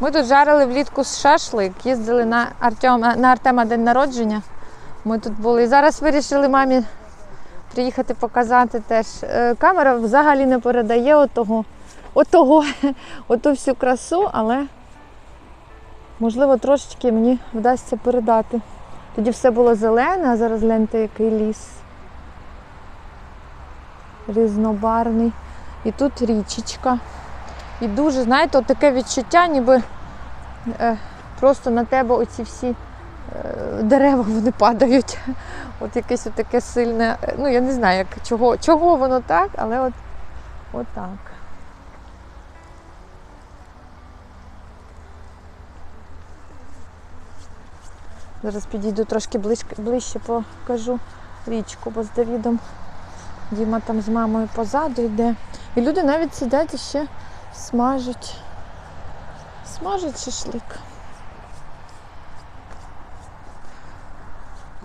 Ми тут жарили влітку шашлик, їздили на Артема, на Артема день народження. Ми тут були. І зараз вирішили мамі приїхати показати теж. Е, Камера взагалі не передає отого, отого, оту всю красу, але можливо трошечки мені вдасться передати. Тоді все було зелене, а зараз гляньте, який ліс. Різнобарний. І тут річечка. І дуже, знаєте, таке відчуття, ніби е, просто на тебе оці всі е, дерева вони падають. От якесь таке сильне. е, Ну, я не знаю, як, чого, чого воно так, але от, от так. Зараз підійду трошки ближче, ближче покажу річку, бо з Давідом Діма там з мамою позаду йде. І люди навіть сидять і ще смажуть. Смажуть шашлик.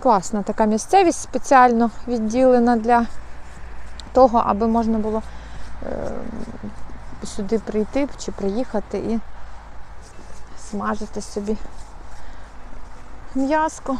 Класна така місцевість спеціально відділена для того, аби можна було е, сюди прийти чи приїхати і смажити собі м'яско.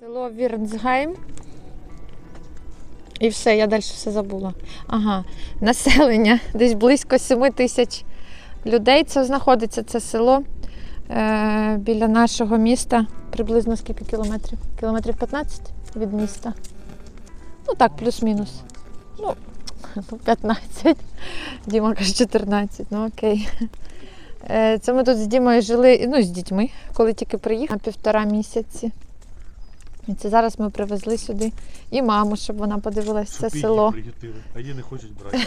Село Вірнцгейм. І все, я далі все забула. Ага, населення десь близько 7 тисяч людей. Це знаходиться це село е, біля нашого міста. Приблизно скільки кілометрів? Кілометрів 15 від міста. Ну так, плюс-мінус. Ну, 15. Діма каже 14, ну окей. Е, Це ми тут з Дімою жили, ну, з дітьми, коли тільки приїхали, на півтора місяці. І це зараз ми привезли сюди і маму, щоб вона подивилась це село. пригатили, а її не хочуть брати.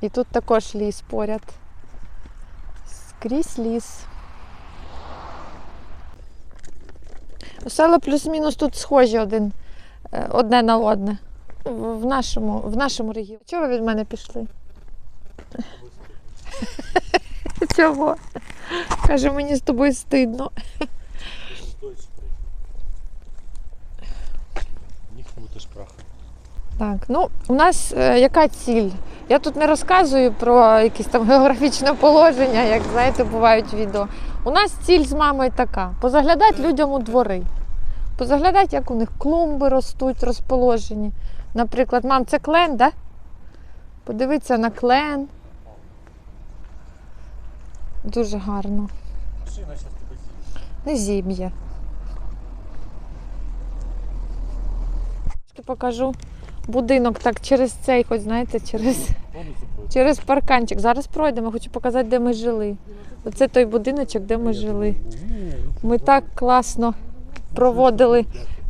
І тут також ліс поряд. Скрізь ліс. Села плюс-мінус тут схожі один, е, одне на одне. В нашому, в нашому регіоні. Чого ви від мене пішли? Чого? Каже, мені з тобою стидно. Ніхто теж праха. Так, ну у нас е, яка ціль? Я тут не розказую про якісь там географічне положення, як знаєте, бувають відео. У нас ціль з мамою така: позаглядати людям у двори, позаглядати, як у них клумби ростуть, розположені. Наприклад, мам, це клен, да? Подивитися на клен. Дуже гарно. Машина зараз тебе з'їсть. Не зіб'є. Покажу будинок так через цей, хоч знаєте, через, через парканчик. Зараз пройдемо, хочу показати, де ми жили. Оце той будиночок, де ми жили. Ми так класно проводили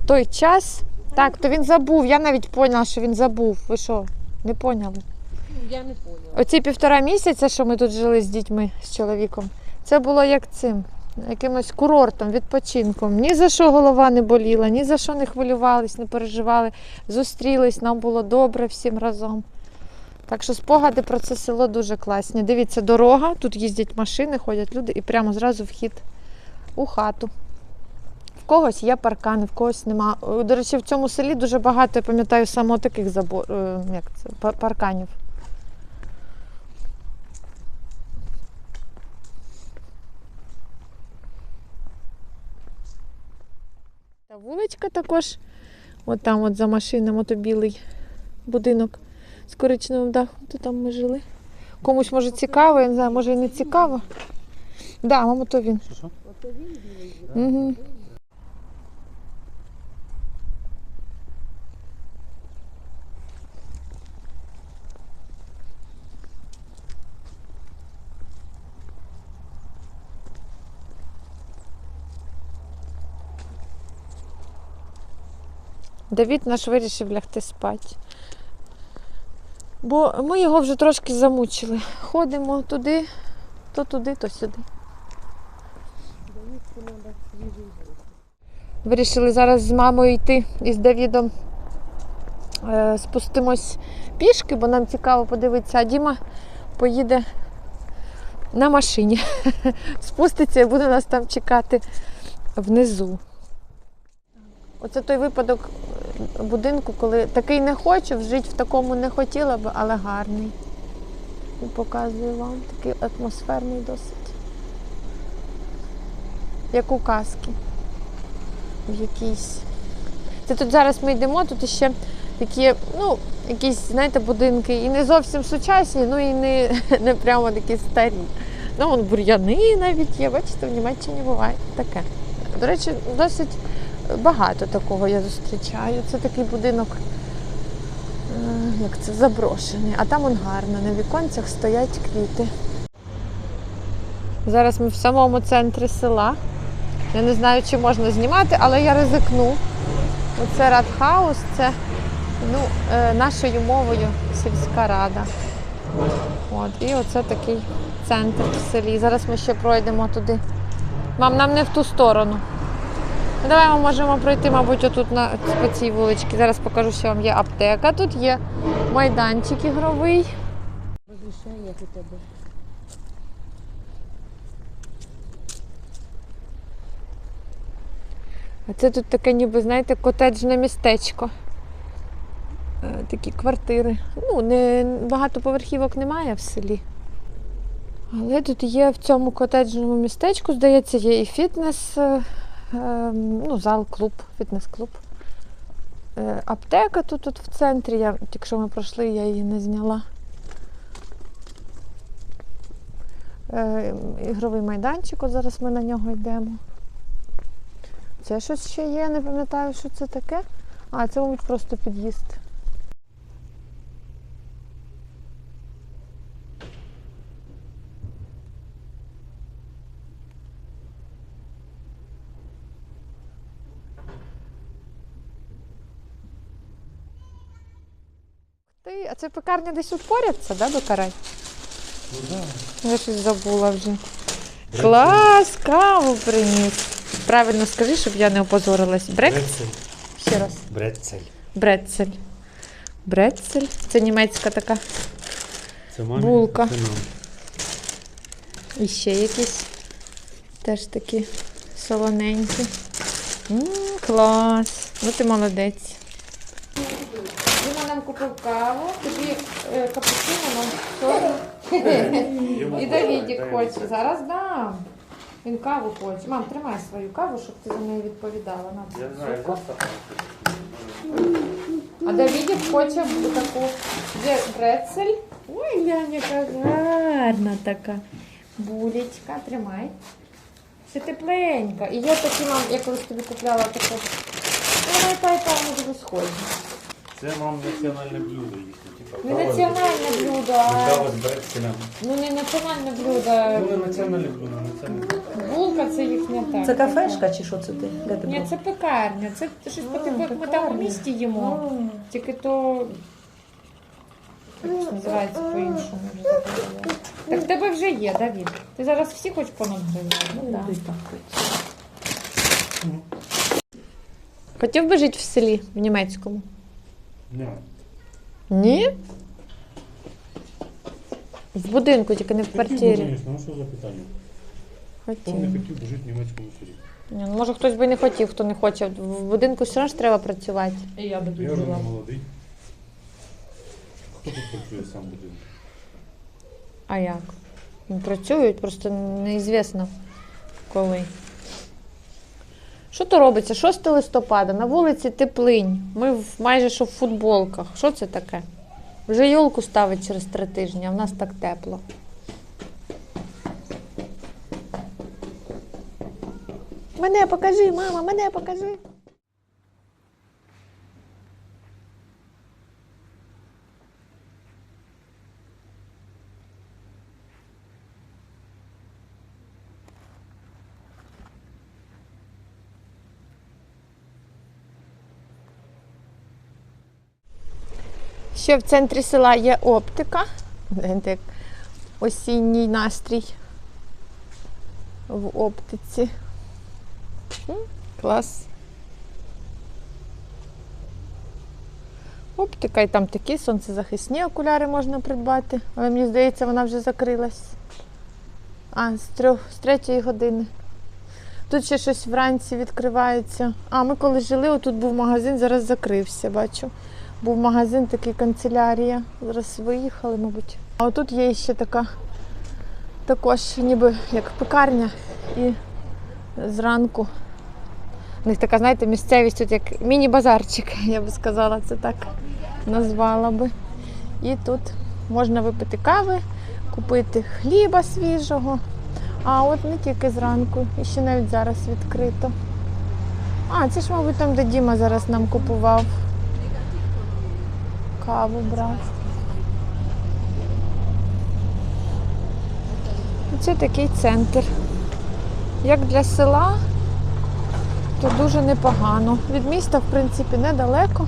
той час. Так, то він забув. Я навіть поняла, що він забув. Ви що, не поняли? Я не поняла. Оці півтора місяця, що ми тут жили з дітьми, з чоловіком, це було як цим, якимось курортом, відпочинком. Ні за що голова не боліла, ні за що не хвилювались, не переживали. Зустрілись, нам було добре всім разом. Так що спогади про це село дуже класні. Дивіться, дорога, тут їздять машини, ходять люди і прямо зразу вхід у хату. Когось є паркани, в когось нема. До речі, в цьому селі дуже багато, я пам'ятаю, саме таких забор, е, як це, парканів. Та вуличка також. От там от за машинами, ото білий будинок з коричневим дахом. То там ми жили. Комусь може цікаво, я не знаю, може і не цікаво. Так, да, мамо, то він. Ото він білий. Угу. Давід наш вирішив лягти спати. Бо ми його вже трошки замучили. Ходимо туди, то туди, то сюди. Вирішили зараз з мамою йти і з Давідом е, спустимось пішки, бо нам цікаво подивитися, а Діма поїде на машині. Спуститься і буде нас там чекати внизу. Оце той випадок будинку, коли такий не хочу, жити в такому не хотіла б, але гарний. І показую вам такий атмосферний досить. Як у казки в якійсь. Це тут зараз ми йдемо, тут ще такі, ну, якісь, знаєте, будинки і не зовсім сучасні, ну і не, не прямо такі старі. Ну, вон бур'яни навіть є, бачите, в Німеччині буває таке. До речі, досить багато такого я зустрічаю. Це такий будинок, е, як це, заброшений. А там он гарно, на віконцях стоять квіти. Зараз ми в самому центрі села. Я не знаю, чи можна знімати, але я ризикну. Оце Радхаус, це ну, е, нашою мовою сільська рада. От, і оце такий центр в селі. Зараз ми ще пройдемо туди. Мам, нам не в ту сторону. Ну, давай ми можемо пройти, мабуть, отут на по цій вуличці. Зараз покажу, що вам є аптека. Тут є майданчик ігровий. Розрішай, як у тебе. А це тут таке, ніби, знаєте, котеджне містечко. Е, Такі квартири. Ну, не, багато поверхівок немає в селі. Але тут є в цьому котеджному містечку, здається, є і фітнес, е, ну, зал, клуб, фітнес-клуб. Е, Аптека тут, тут в центрі. Я, якщо ми пройшли, я її не зняла. Е, Ігровий майданчик, от зараз ми на нього йдемо. Це щось ще є, не пам'ятаю, що це таке. А, це, мабуть, просто під'їзд. Ти, а це пекарня десь тут поряд, це, да, Бекарай? Ну да. Я щось забула вже. Клас, каву приніс. Правильно скажи, щоб я не опозорилась. Брек? Брецель. Ще раз. Брецель. Брецель. Брецель. Це німецька така. Це мамі. Булка. Це нам. І ще якісь теж такі солоненькі. м клас. Ну ти молодець. Дима нам купив каву, е, капучино, нам. І Давідік хоче. Зараз дам. Він каву хоче. Мам, тримай свою каву, щоб ти за неї відповідала. На, Я знаю. А Давідік хоче таку є брецель. Ой, глянь, яка гарна така. Булечка, тримай. Ще тепленька. І є такі мам, я колись тобі купляла таку. Вона і та, і та вони дуже схожі. Це мам національне блюдо їхнє. Типа, Не національне блюдо, а Кава з брецелем. ну не національне блюдо. Ну, не національне блюдо, національне. Булка це їхня так. Це кафешка чи що це ти? Де ти Ні, це пекарня. Це щось по типу, як ми там у місті їмо. Тільки то. Як це називається по-іншому. вже забула. Так в тебе вже є, Давід. Ти зараз всі хоч по 0 гривень. Ну, Ну, да. десь так. Хотів би жити в селі, в німецькому? Ні. Ні? В будинку, тільки не в квартирі. ну що за питання? Хто не хотів би жити в німецькому селі? Ні, ну, може хтось би не хотів, хто не хоче. В будинку все ж треба працювати. І я би тут Я вже жила. не молодий. Хто тут працює сам будинок? А як? Ну, працюють, просто неізвісно коли. Що то робиться? 6 листопада, на вулиці теплинь. Ми майже що в футболках. Що це таке? Вже йолку ставить через три тижні, а в нас так тепло. Мене покажи, мама, мене покажи. Ще в центрі села є оптика. Як осінній настрій в оптиці. Клас. Оптика і там такі сонцезахисні окуляри можна придбати, але мені здається, вона вже закрилась. А, з трьох, з третьої години. Тут ще щось вранці відкривається. А, ми коли жили, отут був магазин, зараз закрився, бачу. Був магазин, такий канцелярія. Зараз виїхали, мабуть. А отут є ще така, також ніби як пекарня. І зранку. У них така, знаєте, місцевість тут як міні-базарчик, я би сказала, це так назвала би. І тут можна випити кави, купити хліба свіжого. А от не тільки зранку, і ще навіть зараз відкрито. А, це ж, мабуть, там, де Діма зараз нам купував. Каву брав. Це такий центр. Як для села, то дуже непогано. Від міста, в принципі, недалеко.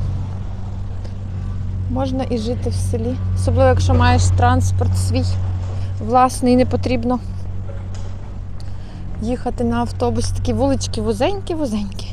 Можна і жити в селі. Особливо, якщо маєш транспорт свій власний, не потрібно їхати на автобусі. Такі вулички вузенькі-вузенькі.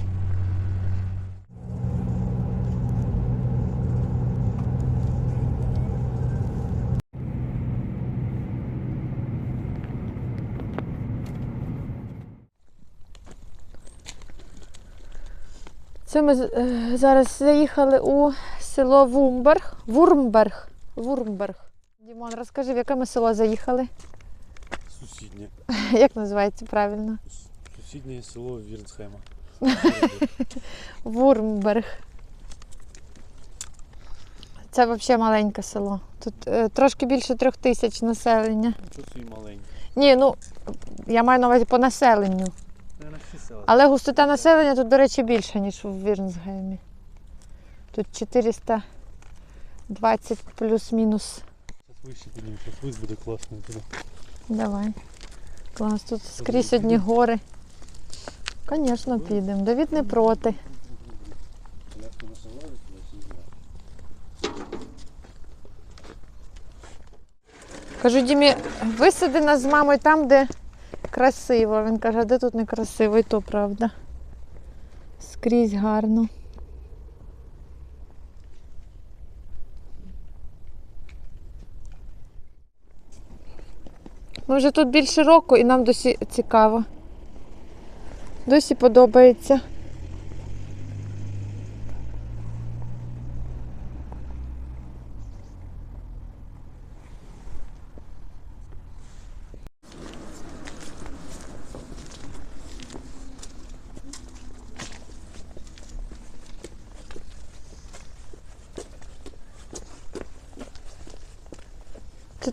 Це ми е, зараз заїхали у село Вумберг. Вурмберг. Вурмберг. Дімон, розкажи, в яке ми село заїхали? Сусіднє. Як називається правильно? Сусіднє село Вірнсхема. Вурмберг. Це взагалі маленьке село. Тут е, трошки більше трьох тисяч населення. Тут свій маленький. Ні, ну я маю на увазі по населенню. Але густота населення тут, до речі, більша, ніж у Вірнсгеймі. Тут 420 плюс-мінус. Зараз вище підіймо, зараз вис буде класно туди. Давай. Клас, тут скрізь одні гори. Звісно, підемо. Давід не проти. Кажу, Дімі, висади нас з мамою там, де красиво. Він каже, де тут не красиво, і то правда. Скрізь гарно. Ми вже тут більше року і нам досі цікаво. Досі подобається.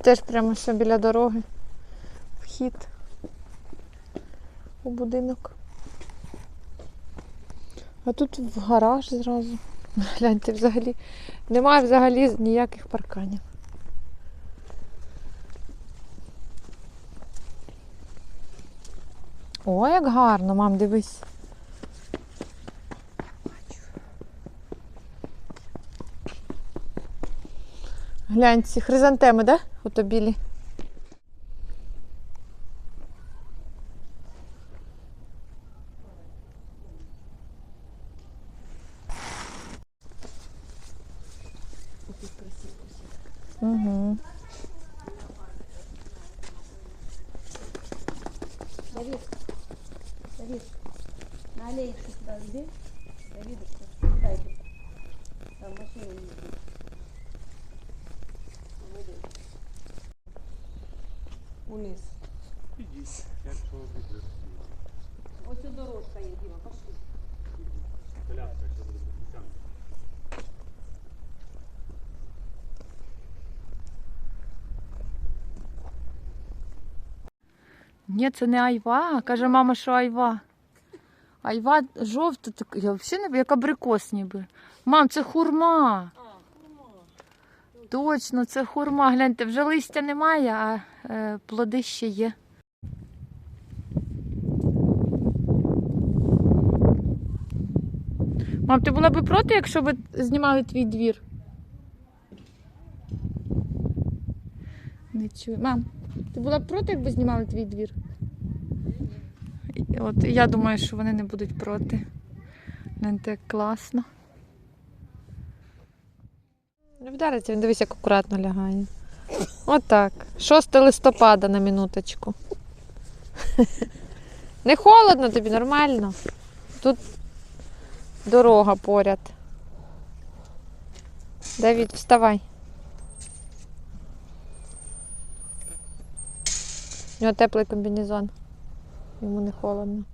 Теж прямо що біля дороги. Вхід у будинок. А тут в гараж зразу. Гляньте, взагалі. Немає взагалі ніяких парканів. О, як гарно, мам, дивись. Глянь, ці хризантеми, да? Ото білі. Угу. Давид, Давид, на сюда иди. Давидушка, дай тут. Там машина не едет. Униз. Підіть. Як що буде? Ось ця дорожка є, Діма, пошли. Коляска, що буде підписанка. Ні, це не айва. Каже мама, що айва. Айва жовта, так я взагалі не як абрикос ніби. Мам, це хурма. Точно, це хурма. Гляньте, вже листя немає, а е, плоди ще є. Мам, ти була би проти, якщо б знімали твій двір? Не чую. Мам, ти була б проти, якби знімали твій двір? От я думаю, що вони не будуть проти. Гляньте, як класно. Не вдариться, він дивись, як акуратно лягає. Отак. 6 листопада на минуточку. Не холодно тобі, нормально. Тут дорога поряд. Давід, вставай. У нього теплий комбінезон. Йому не холодно.